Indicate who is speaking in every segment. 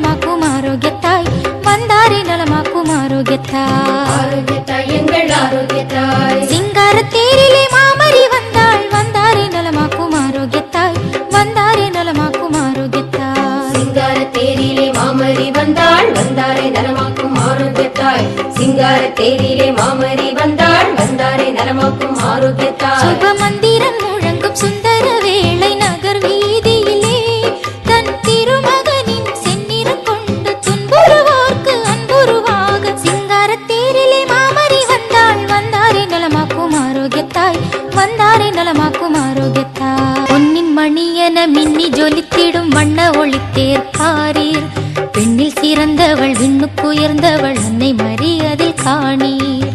Speaker 1: நலமாக்கும் ஆரோக்கியத்தாய். வந்தாரி நலமாக்கும் ஆரோக்கியத்தாய். எங்கள் ஆரோக்கியத்தாய். சிங்கார தேரிலே மாமரி வந்தாள். வந்தாரி நலமாக்கும் ஆரோக்கியத்தாய்.
Speaker 2: வந்தாரி நலமாக்கும் ஆரோக்கியத்தாய். சிங்கார தேரிலே மாமரி வந்தாள். வந்தாரை நலமாக்கும் ஆரோக்கியத்தாய். சிங்கார தேரிலே மாமரி வந்தாள். வந்தாரை நலமாக்கும் ஆரோக்கியத்தாய். சுப மந்திரம் முழங்கும் சுந்தரவே மணியென மின்னி ஜொலித்திடும் வண்ண ஒளித்தேர் பாரீர். பெண்ணில் சிறந்தவள் விண்ணுக்குயர்ந்தவள் அன்னை மறி காணீர்.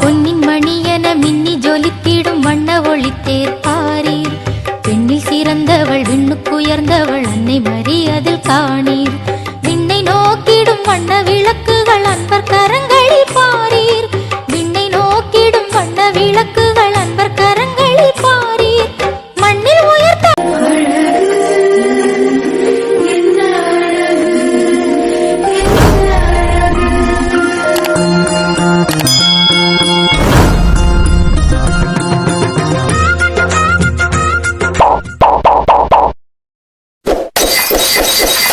Speaker 2: பொன்னின் மணியென மின்னி ஜொலித்திடும் வண்ண ஒளித்தேர் பாரீர். பெண்ணில் சிறந்தவள் விண்ணுக்குயர்ந்தவள் அன்னை மறி காணீர். Thank you.